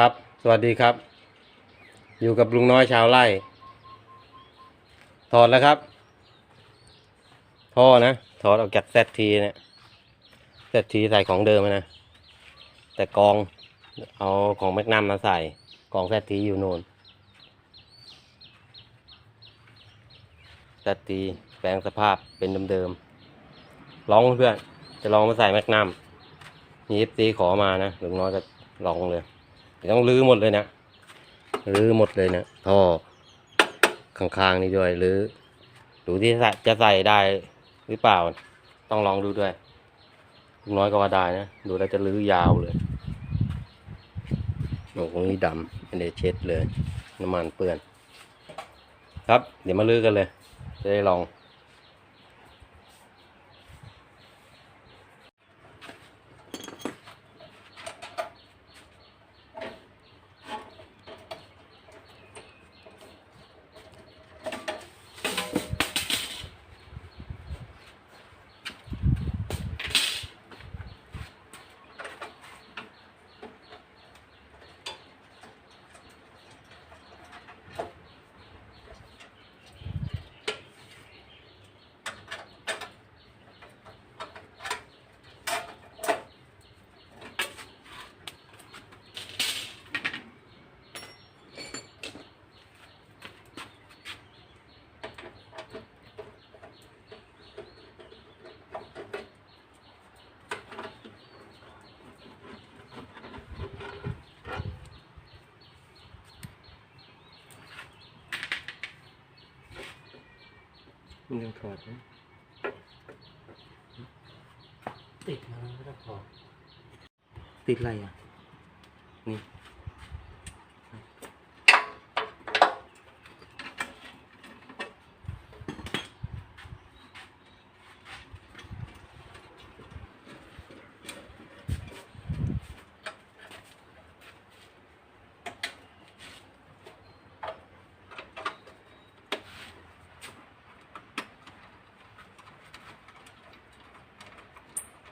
ครับ สวัสดีครับ อยู่กับลุงน้อยชาวไร่ ถอดแล้วครับ ท่อนะ ถอดออกจากแซทีเนี่ยแซทีใส่ของเดิมนะ แต่กองเอาของแมกนัมมาใส่ กองแซทีอยู่โน่นแซทีแปลงสภาพเป็นเดิมๆลองเพื่อนจะลองมาใส่แมกนัมมีเอฟซีขอมานะลุงน้อยก็ลองเลย ต้องรื้อหมดเลยนะรื้อหมดเลยนะท่อข้างๆนี่ด้วยรื้อดูที่จะใส่ได้หรือเปล่า ต้องลองดูด้วยน้อยก็ว่าได้นะดูแล้วจะรื้อยาวเลยโอ้โหนี่ดำไม่ได้เช็ดเลย น้ำมันเปื้อน ครับ เดี๋ยวมาลื้อกันเลย จะได้ลอง มันยังถอดไหมติดมาแล้วก็จะถอดติดอะไรอะ นี่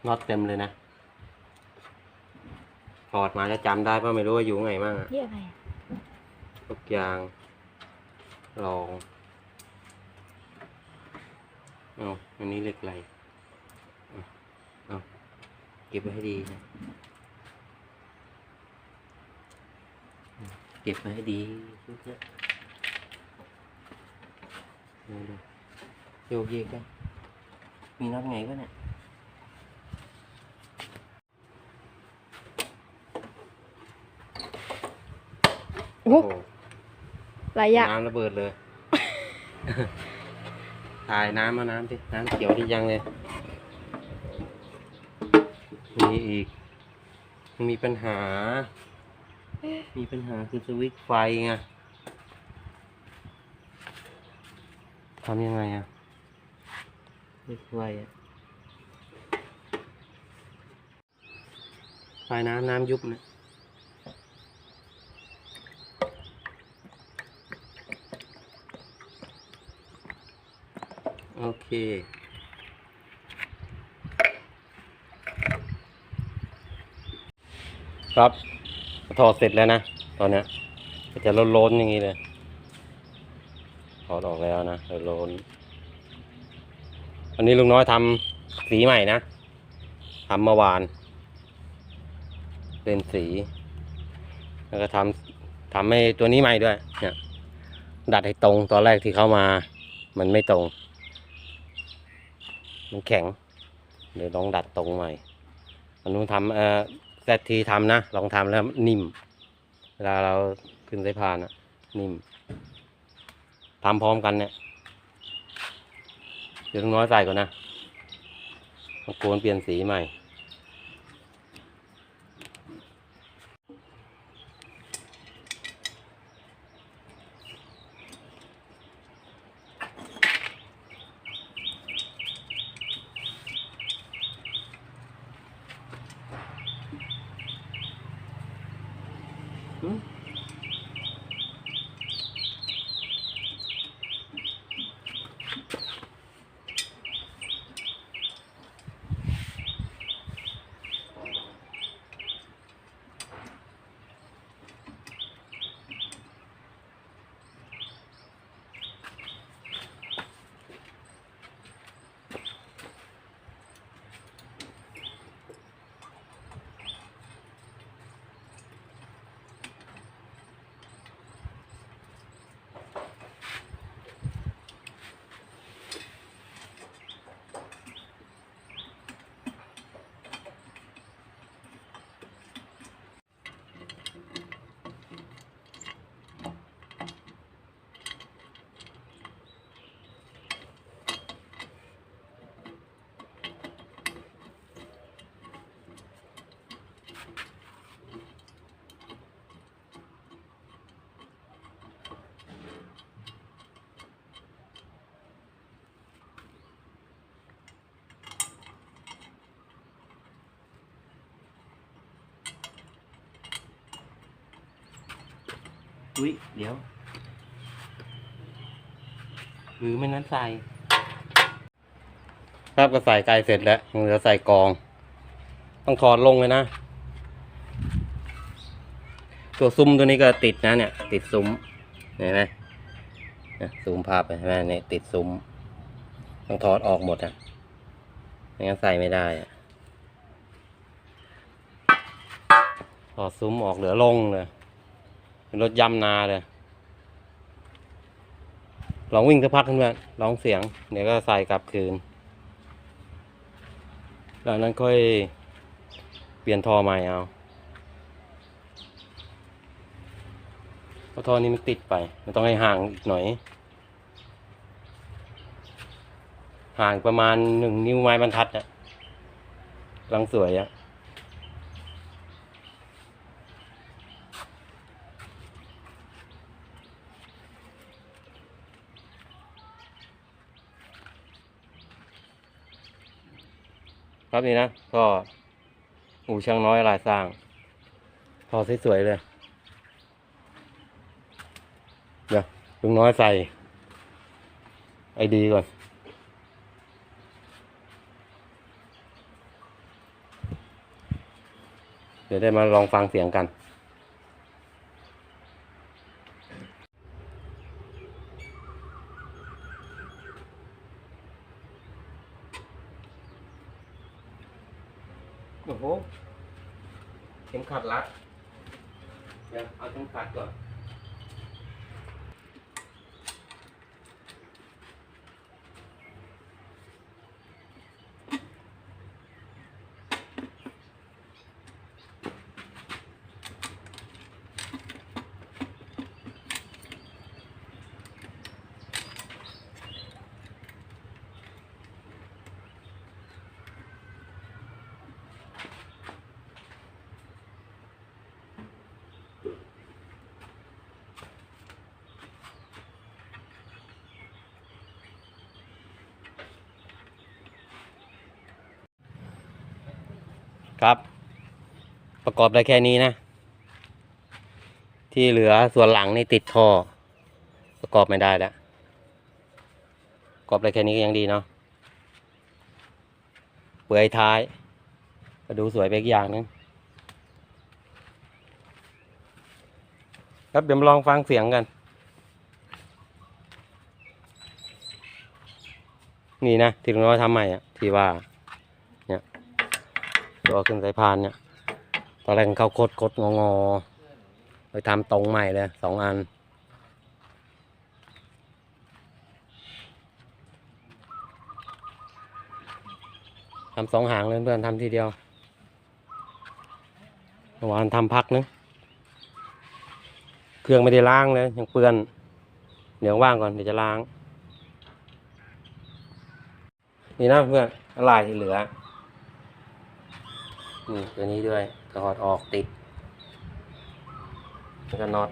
น็อตเต็มเลยนะถอดมาจะจำได้ป่ะไม่รู้ว่าอยู่ไงบ้างอะเรียกอะไรอะทุกอยางลองเอาอันนี้เหล็กไหลเอาเอาเก็บไว้ให้ดีนะเก็บไว้ให้ดีชุดเนี้ยดูดูโยกเยกกันมีน็อตไงก็เนี่ย โอ้หลายอย่างน้ำระเบิดเลย ถ่ายน้ำมาน้ำสิน้ำเขียวที่ยังเลยมีอีก มีปัญหา มีปัญหาคือสวิตช์ไฟไงทำยังไงอะสวิตช์ไฟอะไฟน้ำน้ำยุบนะ โอเค ครับถอดเสร็จแล้วนะ ตอนนี้จะล้นๆอย่างนี้เลยถอดออกแล้วนะล้นอันนี้ลุงน้อยทำสีใหม่นะทำเมื่อวาน เป็นสี แล้วก็ทำทำให้ตัวนี้ใหม่ด้วยเนี่ยดัดให้ตรงตอนแรกที่เข้ามา มันไม่ตรง มันแข็ง เดี๋ยวลองดัดตรงใหม่อันนู้นทำเอ่อแซทีทำนะ ลองทำแล้วนิ่ม เวลาเราขึ้นสายพานอะนิ่มทำพร้อมกันเนี่ย เดี๋ยวลุงน้อยใส่ก่อนนะมาโกนเปลี่ยนสีใหม่ อืม อุ้ยเดี๋ยว หรือไม่นั้นใส่ครับก็ใส่ไก่เสร็จแล้วงเหลือใส่กอง ต้องถอดลงเลยนะ ตัวซุ้มตัวนี้ก็ติดนะเนี่ย ติดซุ้มเห็นไหมซูมภาพไปเห็นไหมเนี่ยติดซุ้ม ต้องถอดออกหมดอะไม่งั้นใส่ไม่ได้อะถอดซุ้มออกเหลือลงเลย เป็นรถยำนาเลยลองวิ่งสักพักเพื่อนลองเสียง เดี๋ยวก็ใส่กลับคืน แล้วนั้นค่อยเปลี่ยนทอใหม่เอาเพราะทอนี้มันติดไป มันต้องให้ห่างอีกหน่อย ห่างประมาณหนึ่งนิ้วไม้บรรทัดอะกำลังสวยอะ ครับนี่นะก็อู่ช่างน้อยลายสร้างพอสวยๆเลยเดี๋ยวลุงน้อยใส่ไอดีก่อนเดี๋ยวได้มาลองฟังเสียงกัน โอ้โหเข็มขัดรัดเดี๋ยวเอาเข็มขัดก่อน ครับ ประกอบได้แค่นี้นะ ที่เหลือส่วนหลังนี่ติดท่อ ประกอบไม่ได้แล้วประกอบได้แค่นี้ก็ยังดีเนาะเปลือยท้ายก็ดูสวยไปอีกอย่างนึงครับเดี๋ยวมาลองฟังเสียงกัน นี่นะที่ลุงน้อยทำใหม่อะ ที่ว่า ตัวขึ้นสายพานเนี่ย ตอนแรกเขาคดคดงองอไปทำตรงใหม่เลยสองอัน ทำสองหางเลยเพื่อนทำทีเดียวเมื่อวานทำพักนึง เครื่องไม่ได้ล้างเลย ยังเปื้อน เดี๋ยวว่างก่อนเดี๋ยวจะล้าง นี่นะเพื่อนอะไรที่เหลือ นี่ตัวนี้ด้วยถอดออกติดแล้วก็น็อต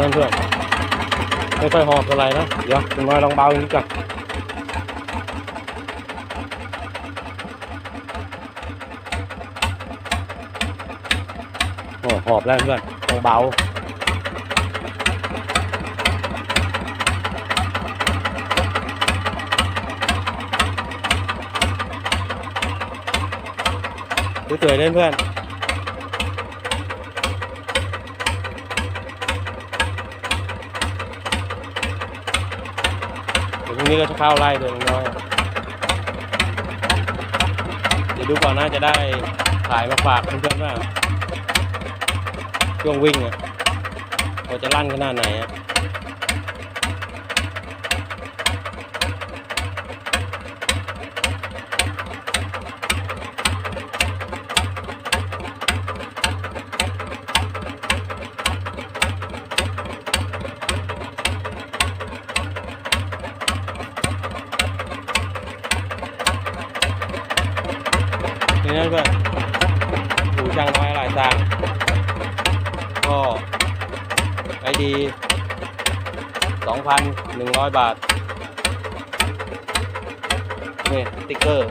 เพื่อนเพื่อนไม่ค่อยหอบอะไรนะ เดี๋ยวคุณน้อยลองเบาอีกนิดก่อนโอ้หอบแล้วเพื่อนต้องเบาสวยๆเลยเพื่อน รงนี้ก็จะเข้าไล่เดินน้อย เดี๋ยวดูก่อนน่าจะได้ถ่ายมาฝากเพื่อนๆว่าช่วงวิ่งอะเราจะลั่นขนาดไหนอะ 2,100 บาท นี่สติ๊กเกอร์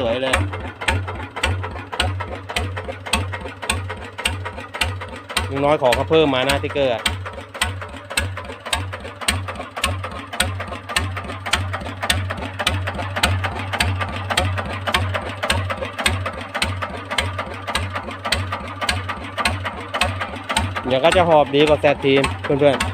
สวยเลยยังน้อยขอเขาเพิ่มมาน้าติ๊กเกอร์เดี๋ยวก็จะหอบดีกว่าแซดทีมเพื่อนๆ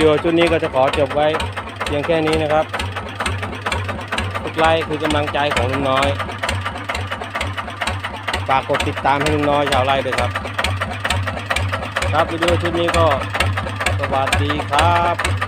ดีโอชุดนี้ก็จะขอจบไว้เพียงแค่นี้นะครับทุกไลค์คือกำลังใจของลุงน้อยฝากกดติดตามให้ลุงน้อยชาวไร่ด้วยครับ ครับวิดีโอชุดนี้ก็สวัสดีครับ